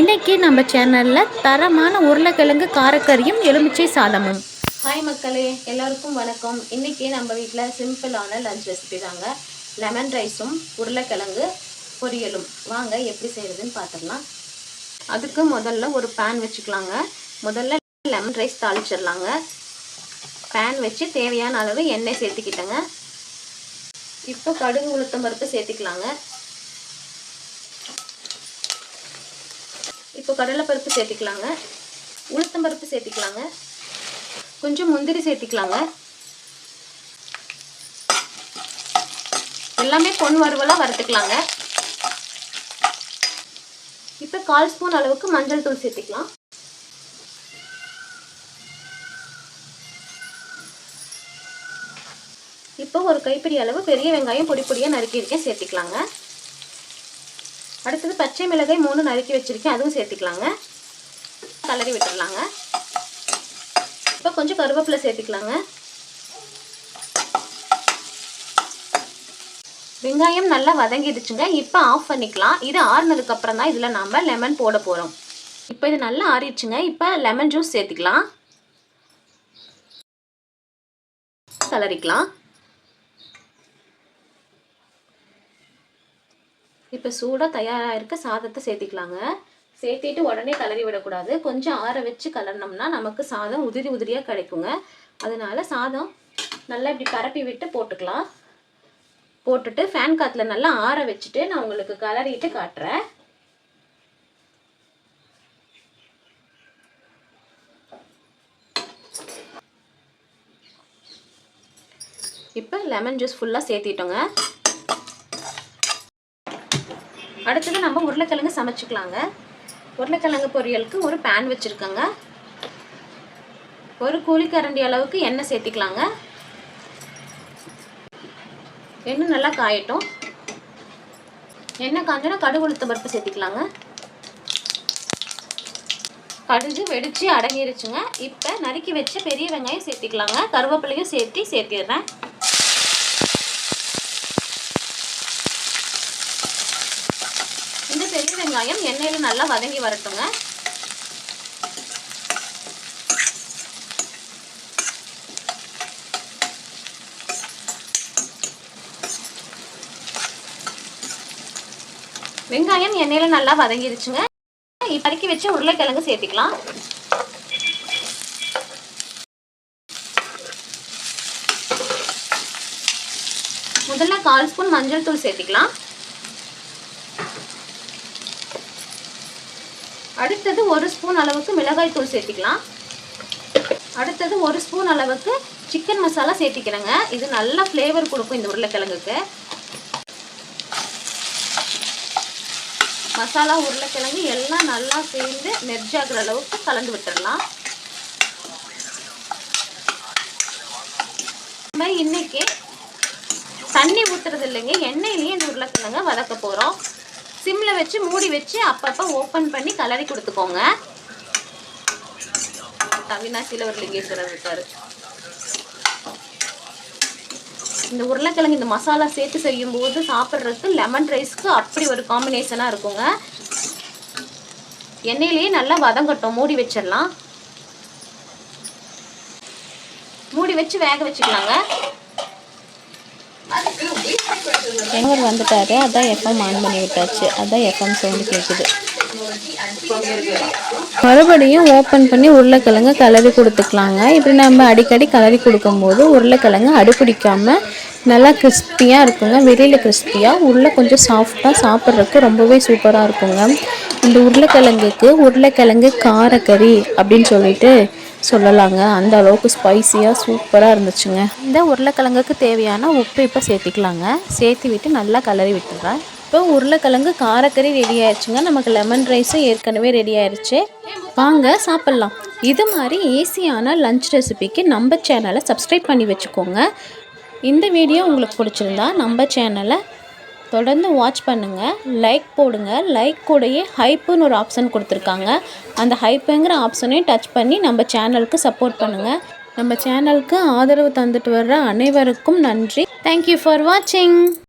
இன்னைக்கு நம்ம சேனலில் தரமான உருளைக்கிழங்கு காரக்கறியும் எலுமிச்சை சாதமும். ஹாய் மக்களே எல்லாருக்கும் வணக்கம். இன்னைக்கு நம்ம வீட்டில் சிம்பிளான லஞ்ச் ரெசிபி தாங்க. லெமன் ரைஸும் உருளைக்கிழங்கு பொரியலும். வாங்க எப்படி செய்யறதுன்னு பார்த்துடலாம் அதுக்கு முதல்ல ஒரு பேன் வச்சுக்கலாங்க. முதல்ல லெமன் ரைஸ் தாளிச்சிடலாங்க. பேன் வச்சு தேவையான அளவு எண்ணெய் சேர்த்துக்கிட்டேங்க. இப்போ கடுகு உளுத்தம் பருப்பு சேர்த்துக்கலாங்க. இப்போ கடலைப்பருப்பு சேர்த்துக்கலாங்க. உளுத்தம்பருப்பு சேர்த்துக்கலாங்க. கொஞ்சம் முந்திரி சேர்த்துக்கலாங்க. எல்லாமே பொன் வறுவலாக வறுத்துக்கலாங்க. இப்போ கால் ஸ்பூன் அளவுக்கு மஞ்சள் தூள் சேர்த்துக்கலாம். இப்போ ஒரு கைப்பிடி அளவு பெரிய வெங்காயம் பொடி பொடியாக நறுக்கியிருக்கேன் சேர்த்துக்கலாங்க. அடுத்தது பச்சை மிளகாய் மூணு நறுக்கி வச்சுருக்கேன். அதுவும் சேர்த்துக்கலாங்க. கலரி விட்டுடலாங்க இப்போ கொஞ்சம் கருவேப்பிலை சேர்த்துக்கலாங்க. வெங்காயம் நல்லா வதங்கிடுச்சுங்க. இப்போ ஆஃப் பண்ணிக்கலாம். இது ஆறுனதுக்கு அப்புறம் தான் இதில் நாம் லெமன் போட போகிறோம் இப்போ இது நல்லா ஆறிடுச்சுங்க. இப்போ லெமன் ஜூஸ் சேர்த்துக்கலாம். கலரிக்கலாம் இப்போ சூடாக தயாராக இருக்க சாதத்தை சேர்த்திக்கலாங்க. சேர்த்திட்டு உடனே கலரி விடக்கூடாது. கொஞ்சம் ஆற வச்சு கலர்னோம்னா நமக்கு சாதம் உதிரி உதிரியாக கிடைக்குங்க. அதனால சாதம் நல்லா இப்படி பரப்பி விட்டு போட்டுக்கலாம். போட்டுட்டு ஃபேன் காற்றுல நல்லா ஆற வச்சுட்டு நான் உங்களுக்கு கலரிட்டு காட்டுறேன். இப்போ லெமன் ஜூஸ் ஃபுல்லாக சேர்த்திட்டோங்க. அடுத்தது நம்ம உருளைக்கிழங்கு சமைச்சிக்கலாங்க. உருளைக்கிழங்கு பொரியலுக்கு ஒரு பேன் வச்சுருக்கோங்க. ஒரு கூலிக்கரண்டி அளவுக்கு எண்ணெய் சேர்த்திக்கலாங்க. எண்ணெய் நல்லா காயட்டும். எண்ணெய் காஞ்சோன்னா கடுகு உளுத்த பருப்பு சேர்த்திக்கலாங்க. கடுகு வெடித்து அடங்கிருச்சுங்க. இப்போ நறுக்கி வச்ச பெரிய வெங்காயம் சேர்த்திக்கலாங்க. கருவேப்பிலையும் சேர்த்தி சேர்த்திடுறேன் இந்த பெரிய வெங்காயம் எண்ணெயில் நல்லா வதங்கி வரட்டுங்க. வெங்காயம் எண்ணெயில் நல்லா வதங்கிருச்சுங்க. இப்பறக்கி வச்சு உருளைக்கிழங்கு சேர்த்துக்கலாம். முதல்ல கால் ஸ்பூன் மஞ்சள் தூள் சேர்த்துக்கலாம். அடுத்தது ஒரு ஸ்பூன் அளவுக்கு மிளகாய் தூள் சேர்த்திக்கலாம். அடுத்தது ஒரு ஸ்பூன் அளவுக்கு சிக்கன் மசாலா சேர்த்திக்கிறேங்க. இது நல்லா ஃப்ளேவர் கொடுக்கும் இந்த உருளைக்கிழங்குக்கு. மசாலா உருளைக்கிழங்கு எல்லாம் நல்லா சேர்ந்து மெர்ஜாகிற அளவுக்கு கலந்து விட்டுடலாம் நம்ம இன்னைக்கு தண்ணி ஊற்றுறது இல்லைங்க. எண்ணெயிலேயே இந்த உருளைக்கிழங்க வதக்க போகிறோம் சிம்மில் வச்சு மூடி வச்சு அப்பப்போ ஓப்பன் பண்ணி கலரி கொடுத்துக்கோங்க. அவினாசியில் ஒரு லிங்கேஸ்வரர் இருக்காரு. இந்த உருளைக்கிழங்கு இந்த மசாலா சேர்த்து செய்யும்போது சாப்பிட்றதுக்கு லெமன் ரைஸ்க்கு அப்படி ஒரு காம்பினேஷனாக இருக்குங்க. எண்ணெயிலேயே நல்லா வதங்கட்டும். மூடி வச்சிடலாம். மூடி வச்சு வேக வச்சுக்கலாங்க. எங்கவர் வந்துட்டாரு அதான் எஃப்எம் ஆன் பண்ணி விட்டாச்சு. அதான் எஃப்எம் சவுண்டு கேட்குது மறுபடியும் ஓப்பன் பண்ணி உருளைக்கிழங்கு கலரி கொடுத்துக்கலாங்க. இப்படி நம்ம அடிக்கடி கலரி கொடுக்கும்போது உருளைக்கிழங்கு அடிப்பிடிக்காமல் நல்லா கிறிஸ்பியாக இருக்குங்க. வெளியில் கிறிஸ்பியாக உள்ளே கொஞ்சம் சாஃப்டாக சாப்பிட்றதுக்கு ரொம்பவே சூப்பராக இருக்குங்க. இந்த உருளைக்கிழங்குக்கு உருளைக்கிழங்கு காரக்கறி அப்படின்னு சொல்லிட்டு சொல்லலாங்க. அந்த அளவுக்கு ஸ்பைசியாக சூப்பராக இருந்துச்சுங்க. இந்த உருளைக்கிழங்குக்கு தேவையான உப்பு இப்போ சேர்த்திக்கலாங்க. சேர்த்து விட்டு நல்லா கலரி விட்டுறேன். இப்போ உருளைக்கிழங்கு காரக்கறி ரெடி ஆயிடுச்சுங்க. நமக்கு லெமன் ரைஸும் ஏற்கனவே ரெடி ஆயிடுச்சு வாங்க சாப்பிட்லாம். இது மாதிரி ஈஸியான லஞ்ச் ரெசிபிக்கு நம்ம சேனலை சப்ஸ்கிரைப் பண்ணி வச்சுக்கோங்க. இந்த வீடியோ உங்களுக்கு பிடிச்சிருந்தா நம்ம சேனலை தொடர்ந்து வாட்ச் பண்ணுங்கள் லைக் போடுங்க லைக் கூடயே ஹைப்புன்னு ஒரு ஆப்ஷன் கொடுத்துருக்காங்க. அந்த ஹைப்புங்கிற ஆப்ஷனையும் டச் பண்ணி நம்ம சேனலுக்கு சப்போர்ட் பண்ணுங்கள் நம்ம சேனலுக்கு ஆதரவு தந்துட்டு வர்ற அனைவருக்கும் நன்றி. தேங்க்யூ ஃபார் வாட்சிங்